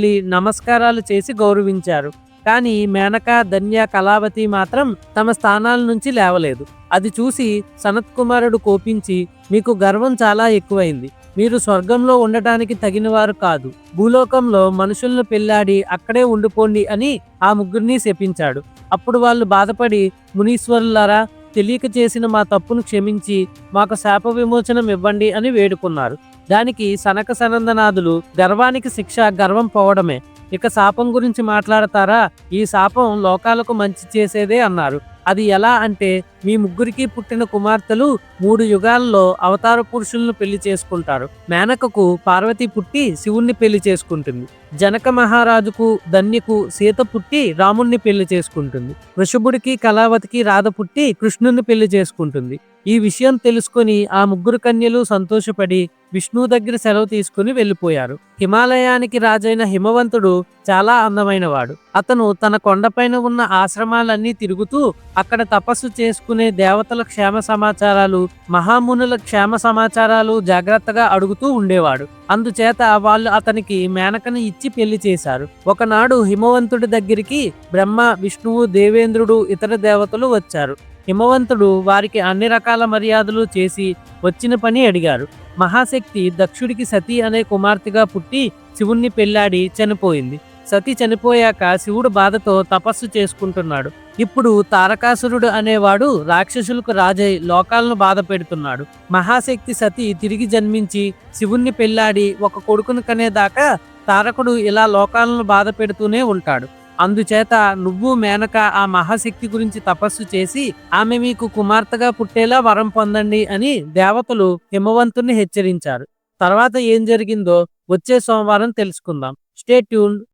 వెళ్ళి నమస్కారాలు చేసి గౌరవించారు. కానీ మేనక ధన్య కళావతి మాత్రం తమ స్థానాల నుంచి లేవలేదు. అది చూసి సనత్ కుమారుడు కోపించి మీకు గర్వం చాలా ఎక్కువైంది. మీరు స్వర్గంలో ఉండటానికి తగినవారు కాదు. భూలోకంలో మనుషులను పెళ్ళాడి అక్కడే ఉండిపోండి అని ఆ ముగ్గురిని శపించాడు. అప్పుడు వాళ్ళు బాధపడి మునీశ్వరులారా తెలియక చేసిన మా తప్పును క్షమించి మాకు శాప విమోచనం ఇవ్వండి అని వేడుకున్నారు. దానికి సనక సనందనాథులు గర్వానికి శిక్ష గర్వం పోవడమే. ఇక శాపం గురించి మాట్లాడతారా? ఈ శాపం లోకాలకు మంచి చేసేదే అన్నారు. అది ఎలా అంటే మీ ముగ్గురికి పుట్టిన కుమార్తెలు మూడు యుగాల్లో అవతార పురుషులను పెళ్ళి చేసుకుంటారు. మేనకకు పార్వతి పుట్టి శివుణ్ణి పెళ్ళి చేసుకుంటుంది. జనక మహారాజుకు ధన్యకు సీత పుట్టి రాముణ్ణి పెళ్ళి చేసుకుంటుంది. వృషభుడికి కళావతికి రాధ పుట్టి కృష్ణుని పెళ్ళి చేసుకుంటుంది. ఈ విషయం తెలుసుకొని ఆ ముగ్గురు కన్యలు సంతోషపడి విష్ణువు దగ్గర సెలవు తీసుకుని వెళ్ళిపోయారు. హిమాలయానికి రాజైన హిమవంతుడు చాలా అందమైనవాడు. అతను తన కొండపైన ఉన్న ఆశ్రమాలన్నీ తిరుగుతూ అక్కడ తపస్సు చేసుకునే దేవతల క్షేమ సమాచారాలు మహామునుల క్షేమ సమాచారాలు జాగ్రత్తగా అడుగుతూ ఉండేవాడు. అందుచేత వాళ్ళు అతనికి మేనకని ఇచ్చి పెళ్ళి చేశారు. ఒకనాడు హిమవంతుడి దగ్గరికి బ్రహ్మ విష్ణువు దేవేంద్రుడు ఇతర దేవతలు వచ్చారు. హిమవంతుడు వారికి అన్ని రకాల మర్యాదలు చేసి వచ్చిన పని అడిగారు. మహాశక్తి దక్షుడికి సతీ అనే కుమార్తెగా పుట్టి శివుణ్ణి పెళ్ళాడి చనిపోయింది. సతి చనిపోయాక శివుడు బాధతో తపస్సు చేసుకుంటున్నాడు. ఇప్పుడు తారకాసురుడు అనేవాడు రాక్షసులకు రాజై లోకాలను బాధ పెడుతున్నాడు. మహాశక్తి సతి తిరిగి జన్మించి శివుణ్ణి పెళ్ళాడి ఒక కొడుకును కనేదాకా తారకుడు ఇలా లోకాలను బాధ పెడుతూనే ఉంటాడు. అందుచేత నువ్వు మేనక ఆ మహాశక్తి గురించి తపస్సు చేసి ఆమె మీకు కుమార్తెగా పుట్టేలా వరం పొందండి అని దేవతలు హిమవంతుణ్ణి హెచ్చరించారు. తర్వాత ఏం జరిగిందో వచ్చే సోమవారం తెలుసుకుందాం. Stay tune